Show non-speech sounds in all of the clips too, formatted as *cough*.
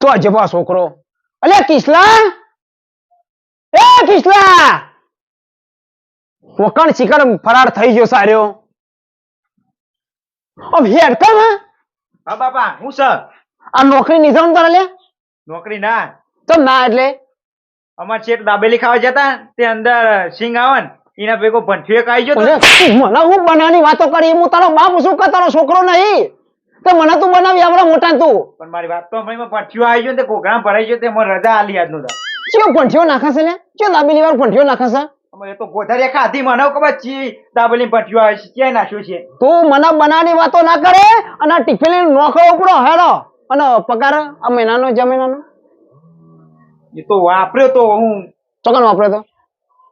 તો અજબા છોકરો. અલે કિસલા? એ કિસલા? વકણ શિખર ફરાર થઈ ગયો સાર્યો. અબ હેડ કમ હા બાપા હું સર? આ નોકરી નિઝામ તો લે? નોકરી ના. તો ના એટલે? અમાર ચેટ દાબેલી ખાવા જતા તે અંદર સિંગ આવે ને. એના ભેગો ભંઠીએ કાઈ ગયો મને હું બનાવની વાતો કરી? હું તારો બાપ શું કે તારો છોકરો નહીં. તો મને તું બનાવી આવડે મોટા તું. પણ મારી વાત તો હમણાં ભંઠીઓ આવી ગયો ને તે કોકરા ભરાઈ ગયો તે મને રજા આલી આજનું તો. ચિયો ભંઠીઓ નાખાશે ને? ચિયો દાબેલી વાર ભંઠીઓ નાખાશે. એ તો ગોધારી ખાધી મને ખબર ચી દાબેલી ભંઠીઓ આવે છે ક્યાંય નાખ્યું છે? તું મને બનાવની વાતો ના કરે અને ટિફિન નોકરો ઉપડો હેરો અને પગાર આ મહિનાનો જમીનાનો એ તો વાપર્યો તો હું. ચોકન વાપર્યો તો?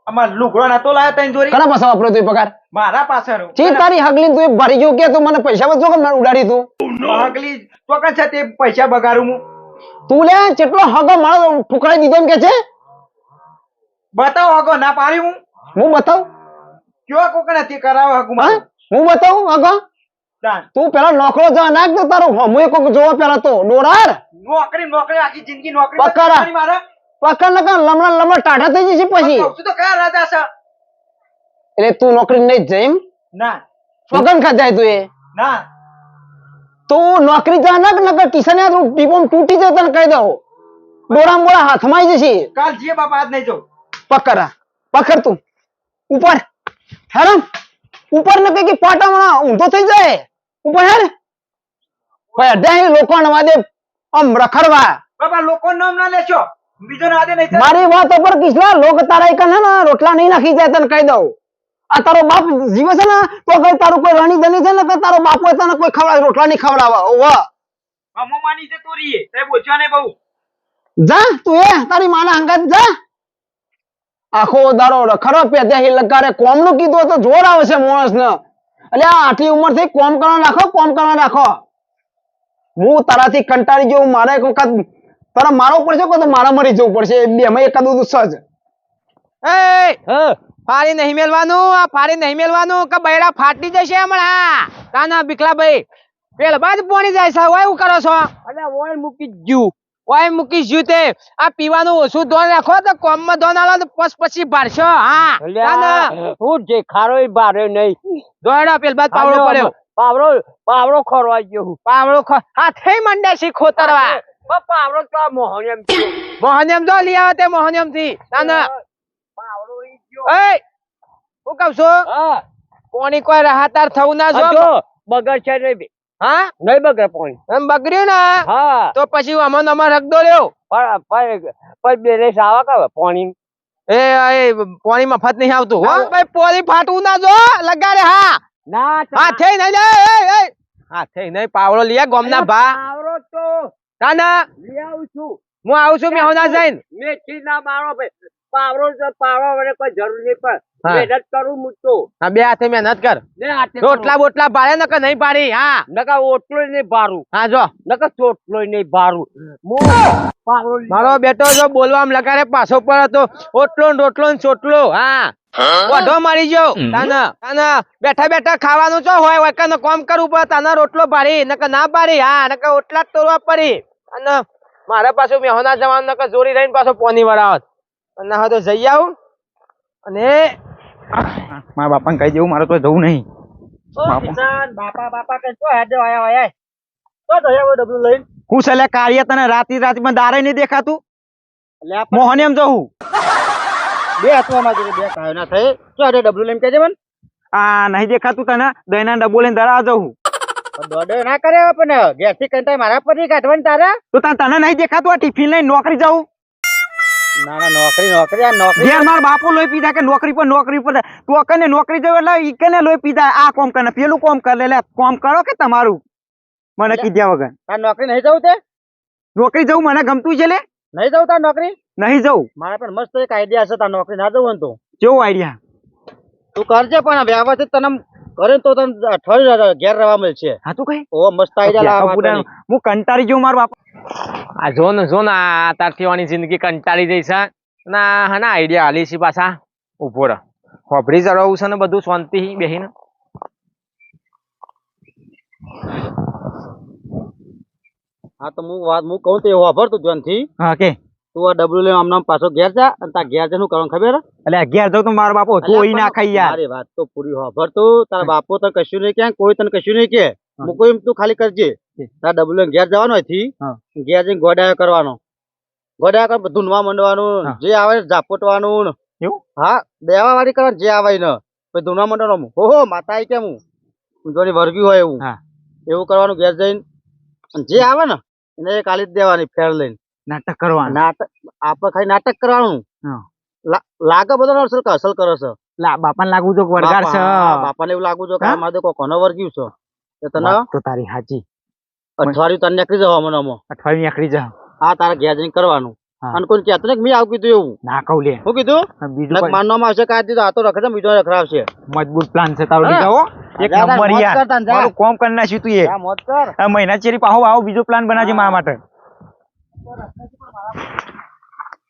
અમાર લુગડો નતો લાયો તઈ જોરી કના પાસે વાપર્યો તું પગાર? મારા પાછળ ચી તારી હગલી તું ભરી ગયો કે તું મને પૈસા બધો કેમ ઉડાડી તું? હગલી ચોકન છે તે પૈસા બગાડું હું. તું લે કેટલો હગો મારો ઠુકરાઈ દીધો કે છે? બતાવો હગો ના પાડી હું. હું બતાવ? કયો કોક નથી કરાવો હગું હા? હું બતાવું હગો. તું પેલા નોકરો જા નાખ તો તારો હમુએ કોક જોવો પેલા તો. ડોરાર નોકરી નોકરી આખી જિંદગી નોકરી પકડા. કરી મારે. પકડ નકા લમણા લમણા ટાઢા થઈ જશે પછી. તું તો કયા રાજા છે? એટલે તું નોકરી નહીં જઈમ. ના. સોગન ખાધા તું એ. ના. તું નોકરી જા ના નકર યાર ટીપોમ તૂટી જતો ને કહી દઉં. ડોરા મોડા હાથમાં આવી જશે. કાલ જે બાપા આજ નહીં જો પકડ. પકડ તું. ઉપર. હેરમ ઉપર ને કઈ પાટામાં ઊંધો થઈ જાય. ઉપર હેર. ભાઈ અઢાઈ લોકો વાદે આમ રખડવા. બાપા લોકો નામ ના લેશો. બીજો ના આદે નહીં મારી વાત ઉપર કિસલા લોક તારા એક ને રોટલા નહીં નાખી જાય તને કહી દઉં. આ તારો બાપ જીવે છે ને તો કઈ તારું કોઈ રાણી ધની છે ને કે તારો હોય તને કોઈ ખવડાવે રોટલા નહીં ખવડાવવા? ઓવા. અમો માની જતો રહીએ તે બોલશો ને બહુ. જા તું એ તારી માના હંગાત જા. આખો દારો ખરો પેતે હિલ લગારે કોમનું કીધું તો જોર આવે છે માણસ ને એટલે આટલી ઉંમરથી કોમ કરવા રાખો કોમ કરવા રાખો. હું તારાથી કંટાળી જવું મારે એક વખત તારા મારવો પડશે કો તો મારા મરી જવું પડશે? બે માં એકાદું સજ એ ફારી નહીં મેલવાનું આ ફારી નહીં મેલવાનું કે બૈરા ફાટી જશે હમણાં. કાના બિકલાભાઈ પેલ બાદ પોણી જાય છે ઓય હું કરો છો? અલે ઓય મૂકી જ્યુ. ઓય મૂકી જ્યુ તે. આ પીવાનું ઓછું ધોન રાખો તો કોમમાં ધોન આલો તો પછ પછી ભારશો હા. કાના. હું જે ખારો ભારે નહીં. દોડા પેલ બાદ પાવડો પડ્યો. પાવડો પાવડો ખોરવા ગયો હું. પાવડો ખો થઈ મંડ્યા છે ખોતરવા પણ પાવડો તો આ મોહન એમ થયો. મોહનિયમ જો લઈ આવે તે મોહનિયમથી ઈ ગયો. એ હું કહું છું? કોણી કોઈ રાહતાર થવું ના જો. બગડ છે નહીં બે. હા? નહીં બગડે પાણી. એમ બગડ્યું ને? હા. તો પછી અમન અમાર હક દો લ્યો પણ પણ પણ બે રેસ આવા કે પાણી? એ એ પાણી મફત નહીં આવતું હો. ભાઈ પોણી ફાટવું ના જો. લગાડે હા. ના હા થઈ નહીં એ એ હા થઈ નહીં પાવડો લીયા ગોમના ભા. પાવડો તો કાના ના આવું છું. હું આવું છું મેહોના જઈને. મેથી ના મારો ભાઈ. પાવરો તો પાવરો મને કોઈ જરૂર નહીં પણ મહેનત કરું હું તો. હા બે હાથે મહેનત કર. ને રોટલા બોટલા ભારે ન કે નહીં પાડી હા. નકા ઓટલો નહીં ભારું. હા જો. નકા ચોટલો નહીં ભારું. મારો બેટો જો બોલવામાં લગાડે પાછો પર હતો ઓટલો ને રોટલો ને ચોટલો હા. ઓઢો મારી જો તાના તાના બેઠા બેઠા ખાવાનું ચો હોય હોય કને કોમ કરવું પડે તાના રોટલો ભારી નકર ના ભારી હા નકર ઓટલા જ તોડવા પડી. અને મારા પાછું મેહોના જવાનું નકર જોરી રહીને પાછો પોની વળાવત અને હવે તો જઈ આવું. અને મારા બાપાને કહી દેવું મારે તો જવું નહીં. બાપા. બાપા કે શું હેડે આયા આયા તો તો હવે ડબલું લઈને. હું છેલ્લે કાર્ય તને રાતી રાતીમાં દારે નહીં દેખાતું? મોહન એમ જવું બે હાથમાં જોડે બે કાયો ના થાય. શું હેડે ડબલું લઈને કહેજે મન. આ નહીં દેખાતું તને? દહીના ડબ્બો લઈને દરા જવું દોડો ના કરે પણ ઘેર કંટાઈ મારા પર કાઢવાની તારા? તો તને તને નહીં દેખાતું આ ટિફિન લઈને નોકરી જવું ના ના નોકરી નોકરી આ નોકરી ઘેર મારા બાપો લોહી પીધા કે નોકરી પર નોકરી પર? તું કને નોકરી જવું એટલે ઈ કને લોહી પીધા? આ કોમ કરે પેલું કોમ કરે એટલે કોમ કરો કે તમારું? મને કીધ્યા વગર. આ નોકરી નહીં જવું તે? નોકરી જવું મને ગમતું છે લે. નહીં જવું તાર નોકરી? નહીં જવું મારા પણ મસ્ત એક આઈડિયા છે તાર નોકરી ના જવું તો. કેવો આઈડિયા તું કરજે પણ વ્યવસ્થિત તને કરે તો તને અઠવાડિયું ઘેર રહેવા મળશે હા તું કઈ? ઓ મસ્ત આઈડિયા હું કંટાળી ગયો મારો બાપા. આ જો ને જો ને આ તારથી વાની જિંદગી કંટાળી જઈ છે ના હા ના આઈડિયા હાલી છે પાછા ઊભો રહ. હોભરી જવાનું છે ને બધું શાંતિ બેહીને. હા તો હું વાત હું કહું તો એ વાપર તું ધ્યાનથી. હા કે? તું આ ડબલું લઈને આમ પાછો ઘેર જા અને તા ઘેર જઈને શું કરવાનું ખબર? એટલે અગિયાર જાઉં તો મારો બાપો કોઈ ના ખાઈ યાર. મારી વાત તો પૂરી વાપર તું તારા બાપો તને કશું નહીં કે કોઈ તને કશું નહીં કે. મૂકો એમ તું ખાલી કરજે. તારા ડબલું લઈને ઘેર જવાનું અહીંથી. ઘેર જઈને ગોડાયો કરવાનો. ગોડાયો કર ધૂનવા મંડવાનું જે આવે ઝાપટવાનું. હા દેવા વાળી કરવાનું જે આવે ને પછી ધૂનવા મંડવાનું. હો હો માતા આવી કેમ હું? જોડી વર્ગ્યું હોય એવું. એવું કરવાનું ઘેર જઈને. જે આવે ને એને કાલી જ દેવાની ફેર લઈને. નાટક કરવાનું. નાટક આપણે ખાલી નાટક કરવાનું. લાગે બધો અસલ કે અસલ કરે છે. બાપાને લાગુ જો વળગાર છે. બાપાને એવું લાગુ જો કે? આ કોઈ કોનો વર્ગ્યું છે. તો તને? તો તારી હાજી અઠવાડિયું તને નીકળી જવા મને આમાં. અઠવાડિયું નીકળી જા. આ તારા ઘેર જઈને કરવાનું. અને કોઈ કહેતું ને મેં આવું કીધું એવું. ના કહું લે. શું કીધું? બીજું માનવામાં આવશે કાંઈ દીધું આ તો રખડે બીજો રખડાવશે. મજબૂત પ્લાન છે તારો. લીધો એક નંબર યાર. મારું કોમ કરી નાખ્યું તું એ. આ મહિના ચેરી પાહો આવો બીજો પ્લાન બનાવજે મારા માટે.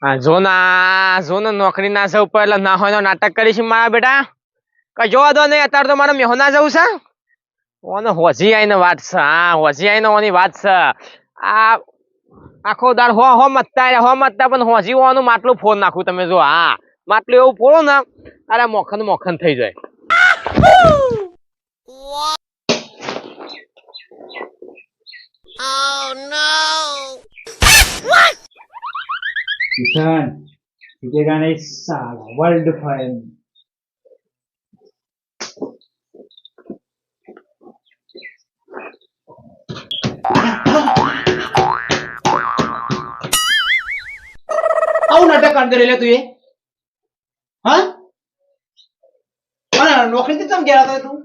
હા, જો ના, જો ને, નોકરી ના જવું પડે એટલે ના હોય નાટક કરીશ મારા બેટા. કઈ જોવા દો નહીં, અત્યારે તો મારે મેહોના જવું છે. ઓને હોજી આઈને વાત છે, હા, હોજી આઈને ઓની વાત છે. આ આખો દાર હો હો મતતા હો મતતા, પણ હોજી હોવાનું માટલું ફોન નાખું તમે જો, હા. માટલું એવું ફોડો ને, અરે મોખન મોખન થઈ જાય. કિશન જીતેગા નહીં સાલા વર્લ્ડ ફાઈન આવું નાટક કાઢ કરી લે તું એ. હા? નોકરી થી ચમ ગયા તું?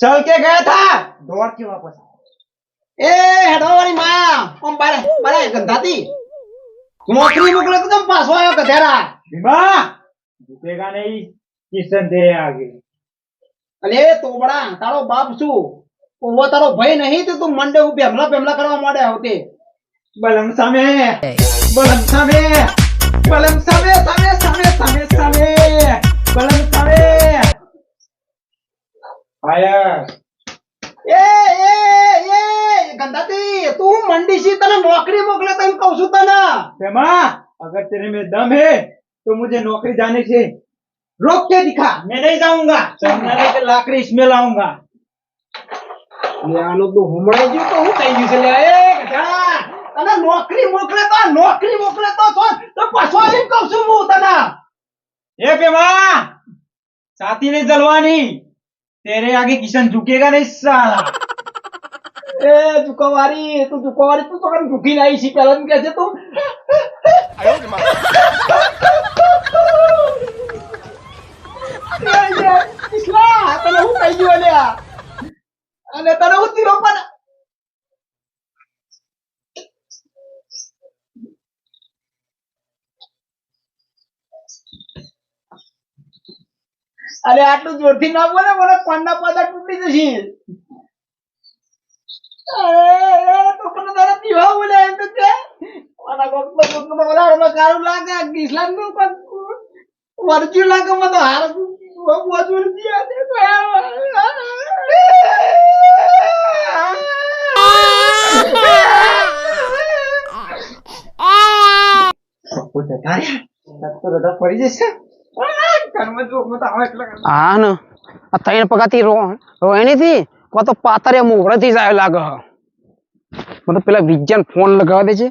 ચલ કે ગયા થા. દોડ કે વાપસ એ હેડવા માં. ઓમ બારે બારે ગંધાતી નોકરી મોકલે તો તમ પાછો આવ્યો ગધેડા? ભીમા જીતેગા નહીં કિશન તેરે આગે. અલે તોબડા તારો બાપ શું? ઓવો તારો ભાઈ નહીં તો તું મંડે હું પેમલા પેમલા કરવા માંડે આવતે. બલમ સામે બલમ સામે બલમ સામે સામે સામે સામે સામે બલમ સામે. આયા. એ એ એ ગંધાતી તું મંડી સી તને નોકરી મોકલે તને કહું છું તને भीमा अगर तेरे में दम है तो मुझे नौकरी जाने से रोक के दिखा मैं नहीं जाऊंगा चलना लेके लाकड़ी इसमें लाऊंगा લે આનું તું હુમડાઈ ગયું તો હું થઈ ગયું છે લે એ ગધેડા તને નોકરી મોકલે તો નોકરી મોકલે તો છો- તો પાછો આવીને કહું છું હું તને ए भीमा साथी नहीं जलवानी तेरे आगे किशन झुकेगा नहीं साला એ ઝુકવારી તું ઝુકવારી તું તો કઈ ઝુકી નહીં છી પેલા કે છે તું. તને હું કહી ગયું અલ્યા અને તને હું તીરો પણ અરે આટલું જોરથી ના બોલે મને કોણના પાદા તૂટી જશે. પડી જશે હા ને આ ત્રણ પગાતી રો રોહિણી થી? કો તો પાતરે મોગળે થી જાય લાગે મને પેલા વિજ્ઞાન ફોન લગાવવા દે છે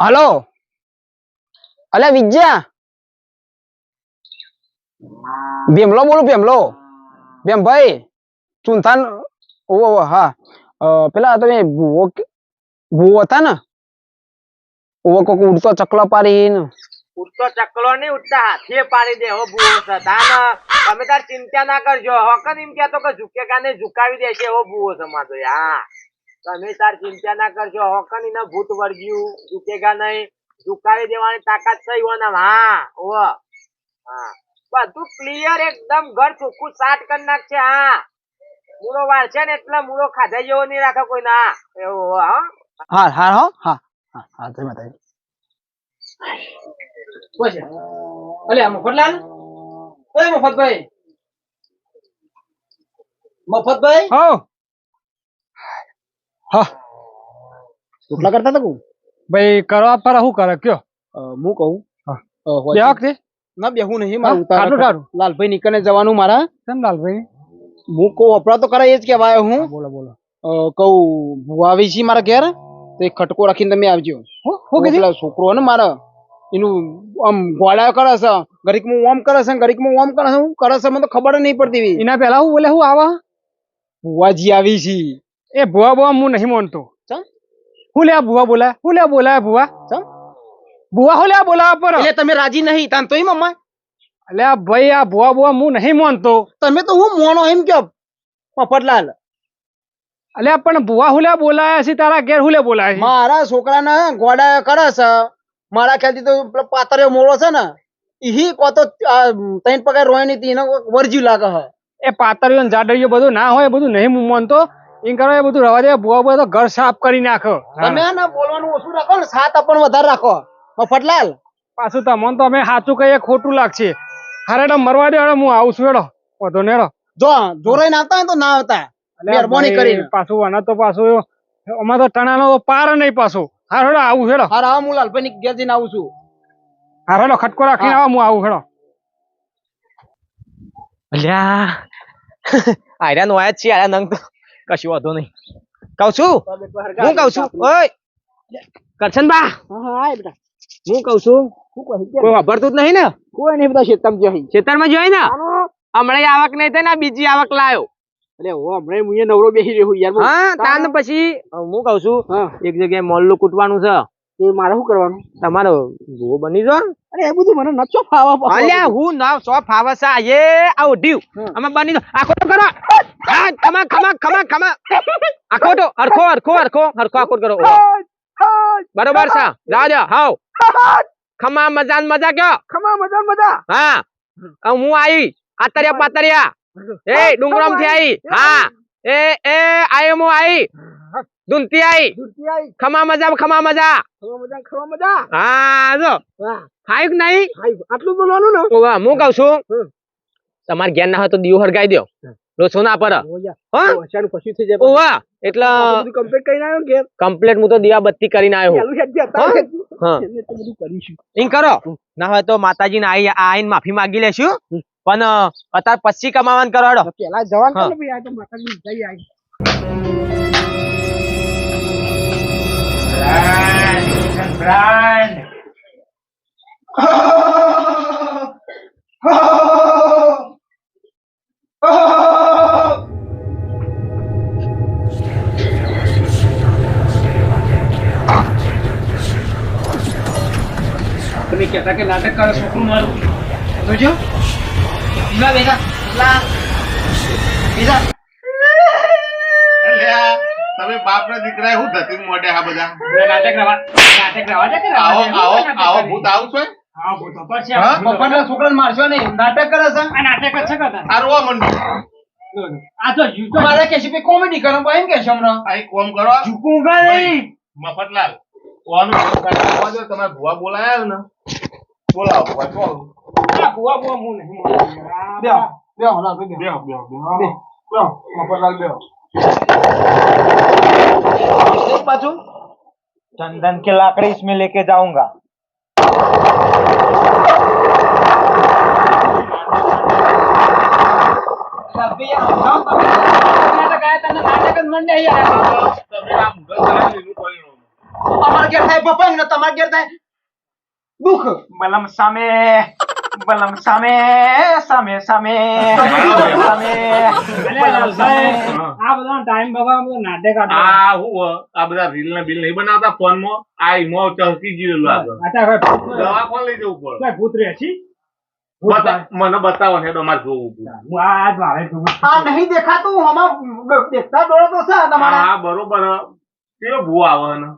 હલો? અલે વિજ્યા ભીમલો બોલું ભીમલો? ભીમભાઈ ચુંથાન ઓ હા. પેલા તમે ભૂવો ભૂવો હતા ને? ઓવો કોક ઉડતો ચકલો પાડીને. ઉડતો ચકલો નહીં ઉઠતા હાથીએ પાડી દે હો ભૂવો છે તમે તાર ચિંતા ના કરજો. હકન એમ કહેતો કે ઝુકેગા ને ઝુકાવી દેશે હો ભૂવો છે માતો હા. તમે તાર ચિંતા ના કરજો. હકન એને ભૂત વર્ગ્યું ઝુકેગા નહીં. ઝુકાવી દેવાની તાકાત છે ઈવોના હા ઓ હા. બધું ક્લિયર એકદમ ઘર ચોખ્ખું સાટ કરી નાખશે. હા. મૂળો વાળશે ને એટલે મૂળો ખાધા જેવો નહીં રાખે કોઈ ના એવો હા. હા, હો, હા. હા. હા જય માતાજી બસ અલે મફતલાલ? ઓય મફતભાઈ. મફતભાઈ? હો. હા. રોટલા કરતા હતા કુ ભાઈ કરવા પર શું કરે? કયો? હું કહું. હા. બે વખતે? ના બેહું નહીં હા, મારું ઉતાર સારું, સારું. લાલભાઈ નીકળને જવાનું મારા. કેમ લાલભાઈ? હું કહું વપરા તો એ જ કહેવાય હું. બોલો બોલો. કહું ભુવા આવી છે મારા ઘેર. તો એક ખટકો રાખીને તમે આવજો. હું કે કીધું? છોકરો ને મારા. એનું આમ ગોળા કરે છે. ઘડીકમાં ઓમ કરે છે ઘડીકમાં ઓમ કરે છે હું કરે છે મને તો ખબર નહીં પડતી એના પહેલા હું બોલે હું આવા? ભુવાજી આવી છે. એ ભુવા ભુવા હું નહીં માનતો. હું લે ભુવા બોલાય હું લે આ બોલાય ભુવા ભુવા હું લે આ બોલાવા પર? એટલે તમે રાજી નહીં તાન તોય મમ્મા? એટલે આ ભાઈ આ ભુવા ભુવા હું નહીં માનતો. તમે તો હું મોનો એમ કે મફતલાલ? અલ્યા પણ ભુવા હુલ્યા બોલાયા છે તારા ઘેર હુલે બોલાય બોલાયા છે? મારા છોકરાને ગોડા કરે છે. મારા ખ્યાલથી તો પેલો પાતળિયો મોળો છે ને ઈ કોતો ત્રણ પગાર રોય નહીં તી, એને વર્જ્યું લાગે હ. એ પાતળીઓ ને જાડરીઓ બધું ના હોય બધું નહીં હું તો એમ કરો એ બધું રવા દે ભૂવા ભૂવા તો ઘર સાફ કરી નાખો. તમે ને બોલવાનું ઓછું રાખો ને સાત પણ વધારે રાખો. મફતલાલ પાછું તમને તો અમે સાચું કહીએ ખોટું લાગશે. હારે તો મરવા દે હવે હું આવું છું એડો વધો નેડો જો જોરાઈ આવતા હોય તો ના આવતા. મહેરબાની કરીને. પાછું આના તો પાછું અમાર તો ટણાનો પાર નહીં પાછું. હાર હેડો આવું હેડો. હા હા હું લાલભાઈ ઘેર જઈને આવું છું. હા હેડો ખટકો રાખીને આવો હું આવું હેડો. અલ્યા. આયરા નો આયા છે આયરા નંગ તો. કશું વાંધો નહીં. કહું છું? હું કહું છું? ઓય! કરશનબા! હા હા આય બેટા હું કહું છું? શું કોઈ વાપરતું જ નહીં ને? કોઈ નહીં બધા શેતમ જઈ ખેતરમાં જોઈ ને? હમણાં આવક નહીં થઈ ને બીજી આવક લાયો. અરે હો હમણાં હું નવરો બેસી રહ્યો યાર હા તાન પછી હું કહું છું એક જગ્યાએ મોલ્લું કૂટવાનું છે. એ મારે શું કરવાનું? તમારો બની જો અરે એ બધું મને નચો ફાવા અલ્યા હું ના સો એ અમે બની આખો તો કરો. હા ખમા ખમા ખમા ખમા. આખો તો હરખો હરખો હરખો હરખો આખો કરો. બરોબર રાજા હાવ. ખમા મજાન મજા કયો? ખમા મજા મજા. હા. હું આવી આતરિયા પાતરિયા. એ ડુંગરામથી આવી હા. એ એ આયો હું. આવી દુનતી આવી દૂરથી આવી ખમા મજા. ખમા મજા ખમા મજા. હા જો. વાહ ખાયું કે નહીં? આટલું બોલવાનું ને? ઓવા, હું કઉ છું. તમારે જ્ઞાન ના હોય તો દીવ હળગાઈ દો લો સોના જાય. ઓવા એટલે બધું કરીને આવ્યો ને ઘેર. કમ્પ્લેટ હું તો દીવા બત્તી કરીને આવ્યો હા? એમ કરો. ના હોય તો માતાજી ને આઈને માફી માંગી લેશું. પણ અત્યારે પછી કમાવાનું કરો હેડો. પેલા જવાનું ભાઈ આ તો માતાજી જઈ આવી. તમે કહેતા કે નાટક કરો છોકરું મારું. તો બીજા બેટા લા બીજા તમે બાપ ના દીકરા શું ધતિંગ મોઢે આ બધા. નાટક રવા નાટક રવા દે કે રવા આવો આવો આવો ભૂત આવશે હા, ભૂત તો પડશે. હા? ભૂત તો પપ્પાના છોકરાને મારશો નહીં. નાટક કરે છે? આ નાટક જ છે કરતા. આ રોવા મંડ્યું. આ તો જીવતો મારે કે છે કોમેડી કરો એમ કે છે હમણાં. આ કોમ કરો. ઝૂકુંગા નહીં. મફતલાલ કોનું કામ કરવા દો તમે ભુવા બોલાયા ને. બોલાવો ભુવા ચાલો આ બુઆ બુઆ હું નહીં માનતો. બેહો બેહો લાલભાઈ બેહો બેહો બેહો બેહો બેહો મફતલાલ બેહો પાછું चंदन की लाकड़ी इसमें लेके जाऊंगा લાલભાઈ યાર સમજાવો તમે. નાટક આયા તને નાટક જ મંડે યાર તમે આ મુગલ કરાવી લીધું પરિણામ. અમારા ઘેર થાય પપ્પા ને તમારા ઘેર થાય દુઃખ बलम सामे બલમ સામે સામે સામે સામે આ બધા રીલ ને બિલ નહીં બનાવતા ફોનમાં આ ચહકી ગયેલું દવા કોણ લઈ જવું પડે. ભૂત રે છી? મને બતાવો ને તો મારે જોવું આ નહીં દેખાતું આમાં દેખતા ડોળો તો હા બરોબર કેવો ભૂ આવે ને.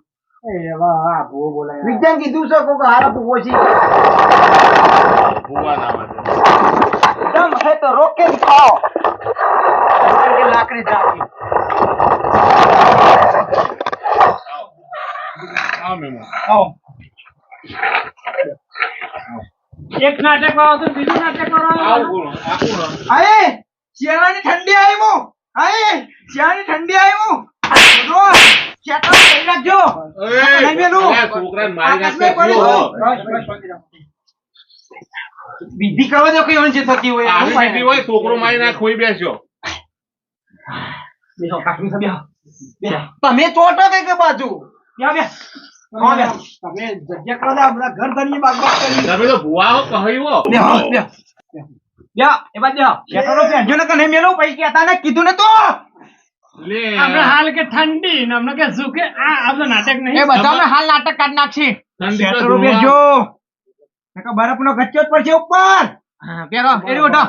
વિજ્ઞાન કીધું છે કોક હારા ભૂવો છે. દમ હે તો રોકે ખાઓ. લાકડી જાતી એક નાટક બીજું નાટક વાળો અરે શિયાળાની ઠંડી આવી હું. અરે શિયાળાની ઠંડી આવી હું. જો કરી રાખજો નહીં મેલું. છોકરાને મારી આકાશને નાખતા કરવા દો કઈ જે થતી હોય? આવી દીધી હોય છોકરો મારી નાખ ખોઈ બેસ્યો તમે ચોટો કઈ કે બાજુ? તમે જગ્યા કરો બધા ઘર ધરની બાગ બાગ કરી. તમે તો ભુવા હો કહ્યું બે એ બાજુ ને કે મેલું પૈકી ને કીધું ને તો. લે. હમણાં હાલ કે ઠંડી ને અમને કે શું કે આ આ નાટક નહીં. એ બધા અમે હાલ નાટક કાઢ નાખશી. ઠંડી જોવા. પહેરજો નકર ગચ્ચો જ પડશે ઉપર. હા પહેરો એરી ઉઠો.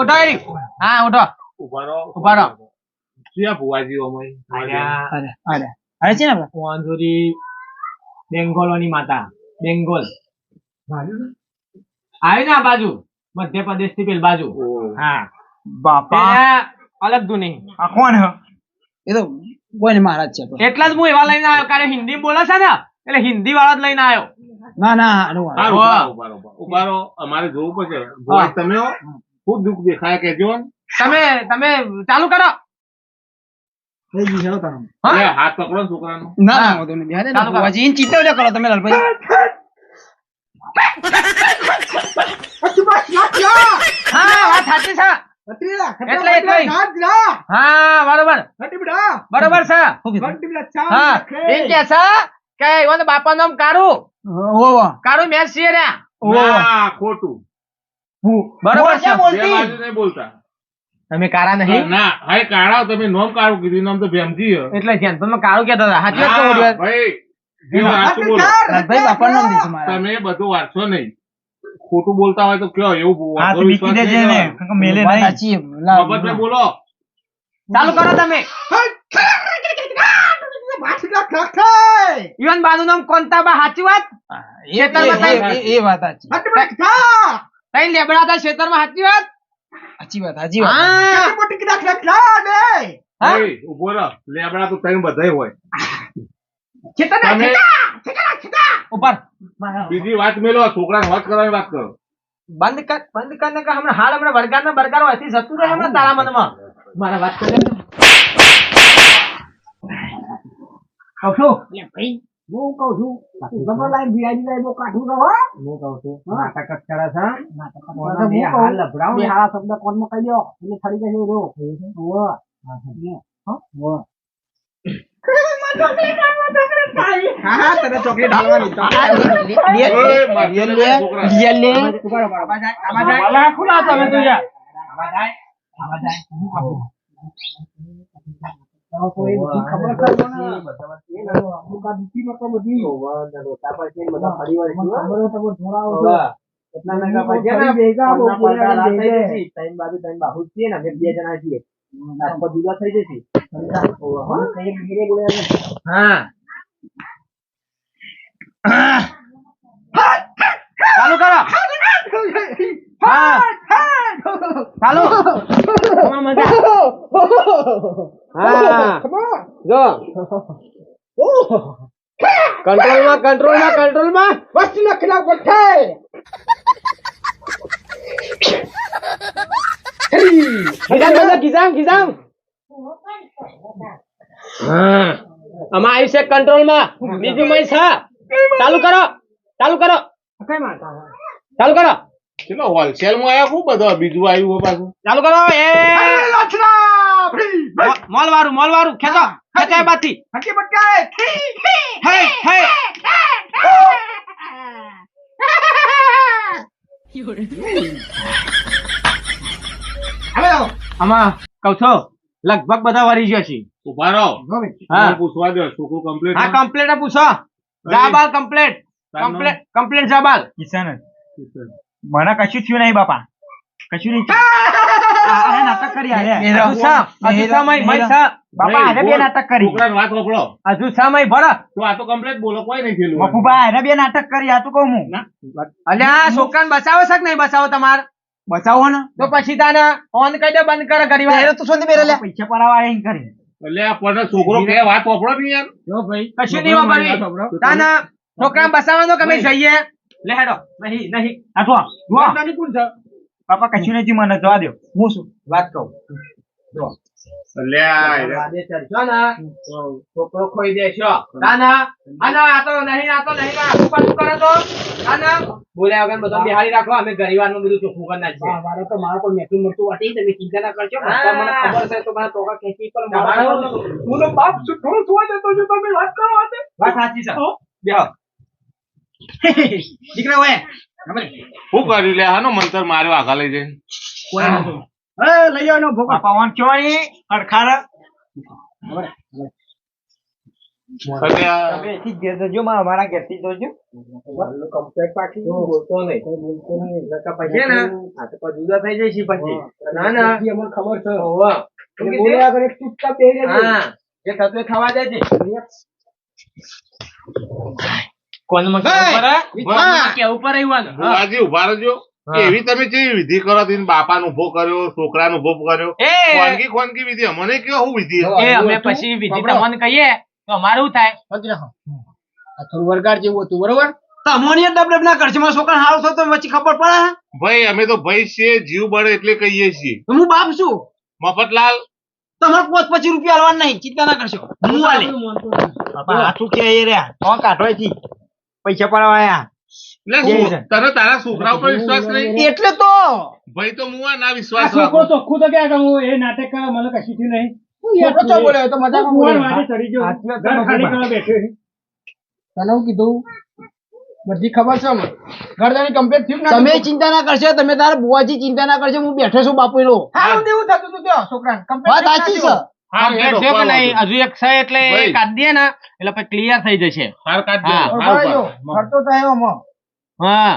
ઉઠો એરી. હા ઉઠો. ઊભા રહો. ઊભા રહો. ક્યાં ભુવાજી અમારી? અરે અરે. અરે છે ને વાંધોરી બેંગોલોની માતા. બેંગોલ. આવી ને આ બાજુ. મધ્યપ્રદેશથી પેલ બાજુ. હા. બાપા. અલગ દુની આ કોણ હ? એ તો કોઈ મહારાજ છે એટલા જ હું એવા લઈને આવ્યો કારણ હિન્દી બોલે છે ને? એટલે હિન્દી વાળા જ લઈને આવ્યો. ના ના હારું, હારું. હારું, ઊભા. ઊભા રહો, ઊભા રહો. ઊભા રહો. અમારે જોવું પડશે. તમે? ખૂબ દુઃખ દેખાય કે જો તમે તમે ચાલુ કરો. હાથ પકડો છોકરાનો. ના ના ચિંતા કરો. તમે લાલભાઈ. *laughs* એટલે એટલે હા બરોબર. બરોબર છે. શું કીધું? હા એમ કે છે કે એવાનું બાપા નામ કારુ. ઓવો, ઓવો. મેચ છે રે ના, ખોટું. બરોબર છે. બે બોલતા. તમે કારા નહીં? ના હાય કાળા તમે નોમ કાળું કીધું નામ તો ભેમજી એટલે છે તમે કાળું કેતા હતા. સાચી વાત કહું ભાઈ તમે બધું વાંચશો નહીં. ખોટું બોલતા હોય તો કયો એવું હા તો મીકી દેજે ને. મેલે વાત નહીં. સાચી છે. મે બોલો. ચાલુ કરો તમે. ઈવન બાનું નામ કોંતાબા સાચી વાત? એ- ખેતરમાં એ- વાત સાચી. કઈ લેબડા હતા ખેતરમાં સાચી વાત? સાચી વાત સાચી વાત. હા. રહો. લેબડા તો ત્રણ બધાય હોય. બીજી વાત મેલો છોકરા વાત કરવાની વાત કરો. બંધ કર બંધ કર ને હમણાં હાલ હમણાં વરગાર ને બરગાર હોયથી જતું રહે હમણાં તારા મનમાં. મારા વાત કરે તો. કહું છું? હું કહું છું ગમે લાઈન બિયાજી લાઈન બહુ કાઢું રહો હું. કહું છું નાટક જ કરે છે. નાટક હાલ લભરાવો ને. હારા શબ્દ કોનમાં કહી દો એટલે ખરી જશે રહ્યો હોવે. હોવે. હા તને ચોકલેટ હાલવાની તો. ઓય, મારતો લે, નહીં છોકરા. લે, લે. વાલા ખુલા તમે તો યાર ચાલુ કરો હા ચાલુ હા જો કંટ્રોલમાં કંટ્રોલમાં કંટ્રોલમાં ખિજામ બધા ખિજામ ખિજામ હા આમાં આવી છે કંટ્રોલમાં બીજું મય છે. ચાલુ કરો. ચાલુ કરો. ચાલુ કરો. કેટલો હોલસેલમાં આયા ખૂબ બધો? બીજું આવ્યું પાછું. ચાલુ કરો. એ. મોલ વાળું મોલ વાળું ખેંચો. ખેંચાય બાથી. હે હે. આમાં કહું છો? લગભગ બધા વરી ગયા છે ઊભા રહો. હા. પૂછવા દો છોકરું કમ્પ્લીટ હા કમ્પ્લેટ પૂછો. Jabal complete complete complete Jabal. Kishan. મને કશું થયું નહીં બાપા. કશું નહીં આ નાટક કરી આરે હજુ સા હજુ સા મય મય સા બાપા અરે બે નાટક કરી. છોકરાની વાત વપડો હજુ સા મય ભરા તો આ તો કમ્પ્લીટ બોલો કોઈ નહીં થયેલું મફુબા અરે બે નાટક કરી આ તો કહું હું. અલ્યા છોકરાને બચાવો છે કે નહીં બચાવો તમાર? બચાવો ને. તો પછી તાને ઓન કહી દે બંધ કરે ઘડી વાર. તો શોધી મેરે લે. પૈસા પર આવા એમ કરી એટલે આ પણ છોકરો કે વાત વપડો નહીં યાર. કશું નહીં વાપરી. તાના છોકરા બચાવવાનો કે અમે જઈએ? લે હેડો. નહીં નહીં. આ જો જો કોણ છે? પાપા કશું નથી મને જવા દો હું શું? વાત કહું. તો છોકરો ખોઈ દેશો ના ના આ તો નહીં આ તો નહીં આ પાછું કરે તો? ના ના બોલ્યા વગર બધો બિહારી રાખો અમે ગરીવાનું બધું ચોખ્ખું કરી નાખીએ. મારે તો મારા પર મેઠું મરતું વાટી તમે ચિંતા ના કરશો મને ખબર છે તો મારા ટોકા ખેંચી પર મારા હું તો બાપ છું થોડું જોવા દેતો છું તમે વાત કરો વાત સાચી છે. બેહો. *laughs* દીકરા હોય શું કર્યું લે? હાનો મંતર માર્યો આગળ લઈ જઈને. હે લઈ જાવ ભોગો. બાપા વાન ચોરી અડખાર અલ્યા, તમે એથી ઘેર જજો માં અમારા ઘેરથી જોજો. કમ્પ્લેટ પાકી બોલતો નહીં બોલતો નહીં નકા પછી ને? આ તો પછી જુદા થઈ જઈશી પછી. ના ના. અમને ખબર છે. ખાવા જાય કોણમાં હા. કેવું પર આવ્યું ભુવાજી ઊભા રહેજો. એવી તમે કેવી વિધિ કરો? છો બાપાનો ઊભો કર્યો છોકરાનો ઊભો કર્યો. એ! ખોનગી ખોનગી વિધિ? અમને કયો હું વિધિ? એ અમે પછી વિધિ તમને કહીએ તો અમારું થાય. આ થોડું વરગાર જેવું હતું બરોબર? તમોની ડબ ડબ ના કરશે છોકરા હારો થતો વચ્ચે ખબર પડે ભાઈ અમે તો ભાઈ છે જીવ બળે એટલે કહીએ છીએ. તો હું બાપ છું? મફતલાલ? તમારે પોચ પચીસ રૂપિયા આલવાના નહીં ચિંતા ના કરશો. હું આલે બાપા હાથું કે એ રહ્યા? તો પૈસા પડવાયા? તને તારા છોકરા ઉપર વિશ્વાસ નહીં? એટલે તો. ભાઈ તો હું ના વિશ્વાસ છોકરો તો ખુદ કે હું એ નાટક મને કશી થયું નહીં. છોકરો તમે ખાલી બોલ્યા. કરવા બેઠો છે. તને હું કીધું? બધી ખબર છે ઘરદાની કમ્પ્લીટ થયું તમે ચિંતા ના કરશો તમે તારા બુવાજી ચિંતા ના કરશો હું બેઠો છું બાપુ નો દેવું થતું હતું ત્યાં છોકરાને. complete સાચી છે. થયું. હાર Complete કાઢો, થયો કે કોઈ નહીં? વાંધો હજુ એક છે એટલે. કાઢ દે ને એટલે પછી ક્લિયર થઈ જશે. હાર હા. થયો આમાં. હા.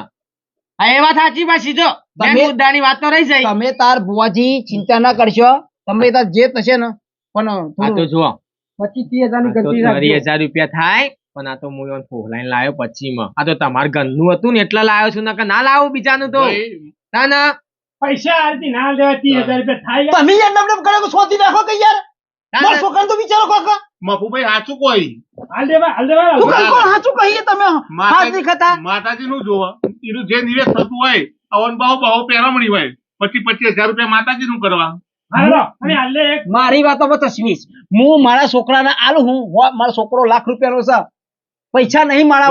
એ વાત સાચી પાછી જો તમે- મુદ્દાની વાત તો રહી જાય. તમે તાર બુવાજી ચિંતા ના કરશો. તમે તાર જે થશે ને પણ આ તો જુઓ. પચીસ ત્રીસ હજારની આ તો ગણતરી ત્રીસ રાખજો. હજાર રૂપિયા થાય પણ આ તો હું ફોલાઈને લાવ્યો પછી માં આ તો તમારા ઘરનું હતું ને એટલા લાવ્યો છું નકર ના લાવું બીજાનું તો. ના ના. પૈસા આલતી ના લેવા ત્રીસ હજાર રૂપિયા થાય. યાર. તમે યાર કરે શોધી નાખો કે યાર? મારા તો વિચારો કાકા. મફુભાઈ સાચું કોઈ? હાલ દેવા હાલ દેવા. તું દેવા. સાચું કહીએ તમે? હાથ માતાજી નું જોવો એનું જે નિવેશ થતું હોય અવન બાહુ બાહુ પહેરામણી હોય પછી પચીસ હજાર રૂપિયા માતાજી નું કરવા મારી વાતો પર તસવીસ. હું મારા છોકરાને આલું હું મારો છોકરો લાખ રૂપિયાનો છે. પૈસા નહીં મારા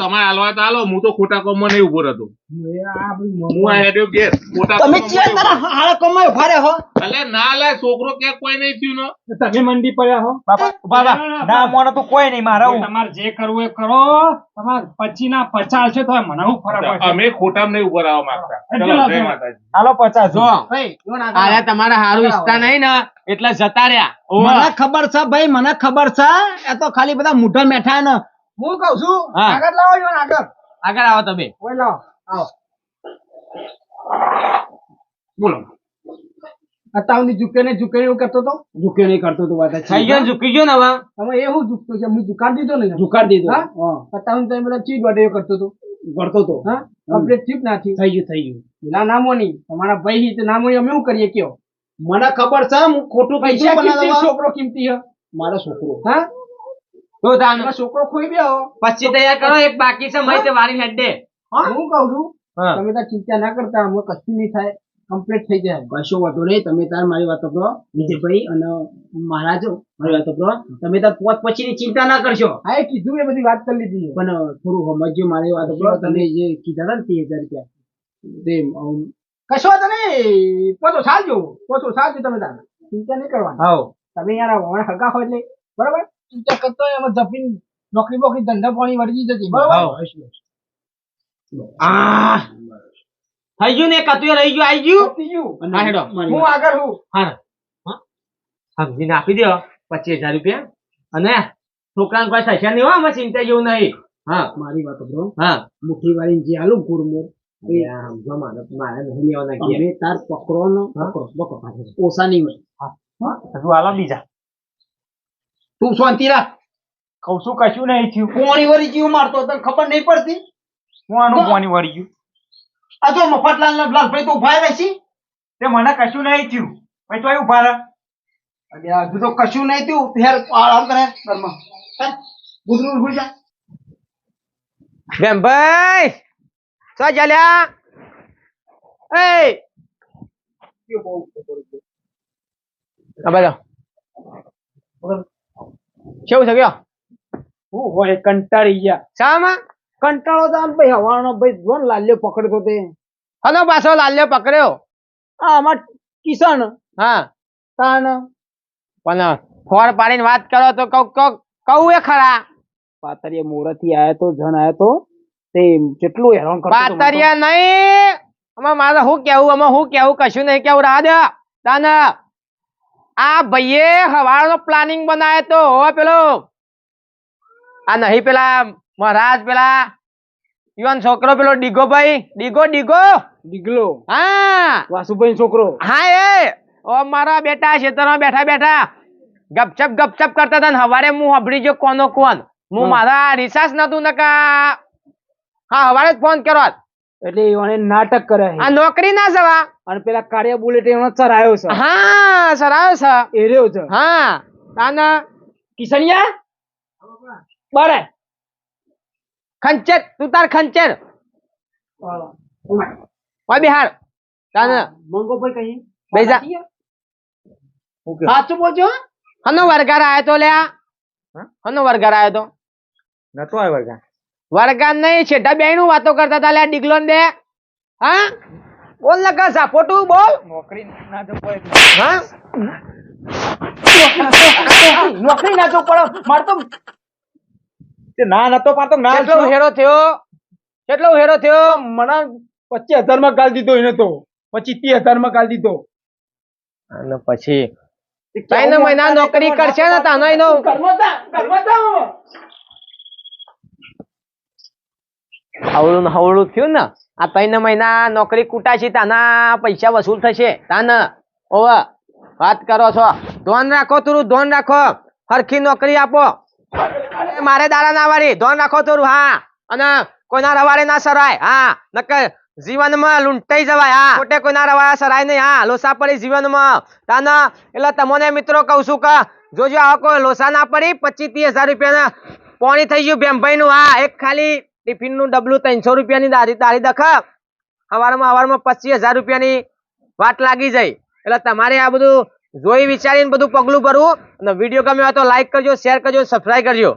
તમારે હાલવા તો હાલો હું તો ખોટા કોમમાં નહીં ઊભો રહેતો. આ બધું હું આ હેડ્યો ઘેર. ખોટા તમે કોમમાં નહીં તારા ઊભો. હાળા કમાય ઊભા રહે હો? અલે ના લે છોકરો ક્યાંક કોઈ નહીં થયું ને. તમે મંડી પડ્યા હો? બાપા બાબા ના મોનો તો કોઈ નહીં મારા હું. તમારે જે કરવું એ કરો. તમારે પછી ના પચાસ છે તો મને શું ફરક પડશે? અમે ખોટામાં નહીં ઊભો રહેવા માંગતા. હાલો પચાસ. જો ભાઈ જો ના આયા તમારા હારું ઈચ્છતા નહીં ને એટલે જતા રહ્યા. મને ખબર છે ભાઈ મને ખબર છે. એ તો ખાલી બધા મૂઢા મેઠા ને. હું કઉ છું આગળ લાવો આગળ. આગળ આવો તમે. ઓય લાવો. આવો. બોલો. અત્યારની ઝુકે ને ઝુકે એવું કરતો તો? ઝુકે નહીં કરતો તો વાત થઈ ગયો ને ગયો ને હવે? તમે એ હું ઝુકતો છે? હું ઝુકાડી દીધો ને ઝુકાડી દીધો. હા? અત્યારનું તમે બધા ચીજ વાડે કરતો તો. કરતો તો. હા? કમ્પ્લીટ થયું ના થઈ ગયું થઈ ગયું. ના નામો નહીં તમારા ભાઈ છે તે નામો અમે શું કરીએ કયો? મને ખબર છે હું ખોટું પૈસા કીધું બનાવવા. છોકરો કિંમતી હે. મારો છોકરો. હા? તો તાન છોકરો ખોઈ ગયો. પછી તૈયાર કરો એક બાકી છે મય તે વારી હેડ. હું? કઉ છું તમે તાર ચિંતા ના કરતા અમે કશું નહીં થાય કમ્પ્લીટ થઈ જાય. કશો વાંધો નહીં તમે તાર મારી વાત કરો વિજયભાઈ અને મહારાજ મારી વાત કરો. તમે તાર પોત પછીની ચિંતા ના કરશો. હા એ કીધું મેં બધી વાત કરી લીધી પણ થોડું સમજજો મારી વાત કરો. તમે જે કીધા હતા ને ત્રીસ હજાર રૂપિયા. તે કશો વાંધો નહીં. પોતો સાલજો પોતો સાલજો તમે તાર. ચિંતા નહીં કરવાની. હા. તમે યાર વણ હગા હોય એટલે. બરાબર? ચિંતા કરતો હોય એમાં જપીને નોકરી બોકરી ધંધા પાણી વળગી જતી. બરાબર. આ! થઈ ગયું ને કતું રહી ગયું આવી ગયું? ના હેડો. હું આગળ હું. હા? સમજીને આપી દો પચીસ હજાર રૂપિયા. અને છોકરાને કોઈ થશે નહીં હો ચિંતા જેવું નહીં. હા. મારી વાત બ્રો હા. મુઠ્ઠી વાળી જે આલુ બીજા. તું શાંતિ રાખ. કઉ છું કશું નહીં થયું. કોણી વળી જીવ મારતો તને ખબર નહીં પડતી? હું આનું પાણી વળી ગયું. આ તો મફતલાલ ને લાલભાઈ તો ઊભા રહેશે તે મને કશું નહીં થયું. ભાઈ તો ઊભા રહે. અરે હજુ તો કશું નહીં થયું. ફેર આરામ કરે ઘરમાં. ચાલ, ભૂલ જા. વેમભાઈ સો ચાલ્યા એ કેવું છે કયો હું હોય કંટાળી ગયા. શામાં? કંટાળો તો આમ ભાઈ હવાનો ભાઈ જો લાલ્યો પકડતો તે. હનો પાછો લાલ્યો પકડ્યો? હા આમાં કિશન. હા. તાન. પણ ફોર પાડીને વાત કરો તો કઉ કઉ એ ખરા. પાતરીએ મોરથી આયો તો જણ આયો તો તે કેટલું હેરાન કરતો પાતરિયા નહીં. આમાં મારે શું કેવું આમાં શું કેવું કશું નહીં કેવું રાહ દે તાને આ ભાઈએ હવાનો પ્લાનિંગ બનાવ્યો તો હો પેલો. આ નહીં પેલા મહારાજ પેલા યુવાન છોકરો પેલો ડીગો ભાઈ? ડીગો ડીગો? ડીગલો. હા. વાસુભાઈ છોકરો. હા એ. ઓ મારા બેટા ખેતરમાં બેઠા બેઠા. ગપચપ ગપચપ કરતા હતા ને હવારે હું હબડી જો કોનો કોન હું મારા રિસાસ નતું નકા. હા હવારે જ ફોન કર્યો એટલે એને નાટક કરે. આ નોકરી ના જવા. અને પેલા કાર્ય બુલેટ એનો ચરાયો છે. હા સર આવ્યો છે. એ રહ્યો છે. હા. તાના કિશનિયા? બરે. ખંચેર તું તાર ખંચેર. ઓય બિહાર. તાના મંગો ભાઈ કહી બેજા. સાચું બોલજો હો. હનો વરગાર આયો તો લ્યા. હનો વરગાર આયો તો. નતો આયો વળગા. વરગાર નહીં છેટા બે નું વાતો કરતા તા લ્યા ડીગલો દે બે. હા? બોલ ને કા સાપોટું બોલ. નોકરી ના પડે. હા? નોકરી ના તો પડો. માર તો તે ના નતો પાતો ના કેટલો હેરો થયો? કેટલો હેરો થયો? મને પચીસ હજારમાં ગાલ દીધો એને તો. પચીસ ત્રીસ હજારમાં ગાલ દીધો. અને પછી? ત્રણ મહિના નોકરી કરશે ને તાનો એનો. હવળું ને હવળું થયું ને? આ ત્રણ મહિના નોકરી કૂટાશે તાના પૈસા વસૂલ થશે. તાન ઓવે વાત કરો છો. ધોન રાખો તું ધોન રાખો. હરખી નોકરી આપો. મારે દાડા ના વાળી ધોન રાખો થોડું, હા. અને કોઈના રવાડે ના સરાય, હા. નકર જીવનમાં લૂંટાઈ જવાય, હા. ખોટે કોઈના રવાડે સરાય નહીં, હા. લોસા પડી જીવનમાં. તાના, એટલે તમને મિત્રો કહું છું કે, જોજો, આવો કોઈ લોસા ના પડી પચીસ ત્રીસ હજાર રૂપિયાના પોણી થઈ ગયું બેમભાઈ નું હા. એક ખાલી ટિફિનનું ડબલું ત્રણસો રૂપિયાની દારી દારી દખ. હવારમાં હવારમાં પચીસ હજાર રૂપિયાની વાટ લાગી જાય. એટલે તમારે આ બધું જોઈ વિચારીને બધું પગલું ભરવું અને વીડિયો ગમ્યો હોય તો લાઈક કરજો શેર કરજો સબસ્ક્રાઈબ કરજો.